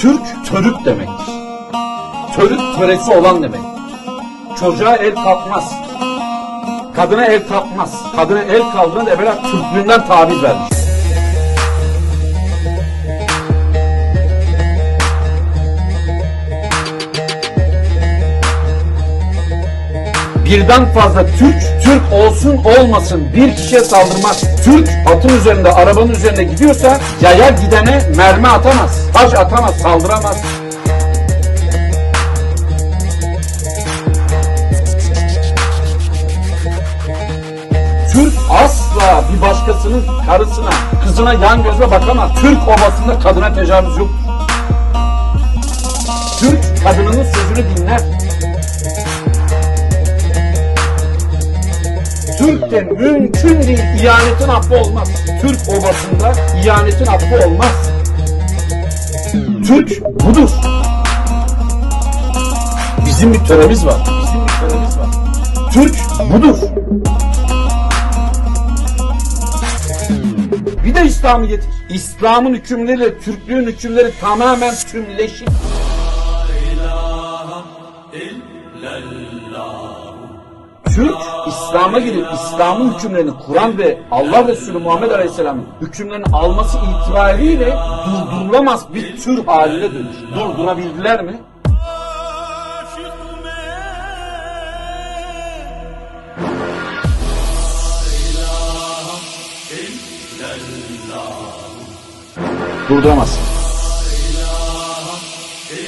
Türk, törük demektir. Törük, töresi olan demek. Çocuğa el kalkmaz. Kadına el kalkmaz. Kadına el kaldığında evvela Türklüğünden taviz vermiş. Birden fazla Türk, Türk olsun olmasın bir kişiye saldırmaz. Türk atın üzerinde, arabanın üzerinde gidiyorsa yaya gidene mermi atamaz, taş atamaz, saldıramaz. Türk asla bir başkasının karısına, kızına yan gözle bakamaz. Türk obasında kadına tecavüz yok. Türk kadınının sözünü dinler. Türk'te mümkün değil ihanetin affı olmaz. Türk obasında ihanetin affı olmaz. Türk budur. Bizim bir töremiz var. Bizim bir töremiz var. Türk budur. Bir de İslam'ı getir. İslam'ın hükümleriyle Türklüğün hükümleri tamamen tümleşik. Türk İslam'a girip İslam'ın hükümlerini Kur'an ve Allah Resulü Muhammed Aleyhisselam'ın hükümlerini alması itibariyle durdurulamaz bir tür haline dönüştü. Durdurabildiler mi? Durduramazsın.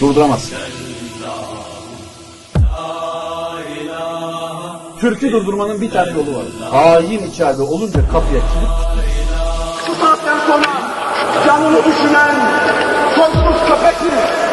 Durduramazsın. Türk'ü durdurmanın bir tane yolu var. Hain içeride olunca kapıya kilit. Bu saatten sonra canını düşünen sonsuz köpektir.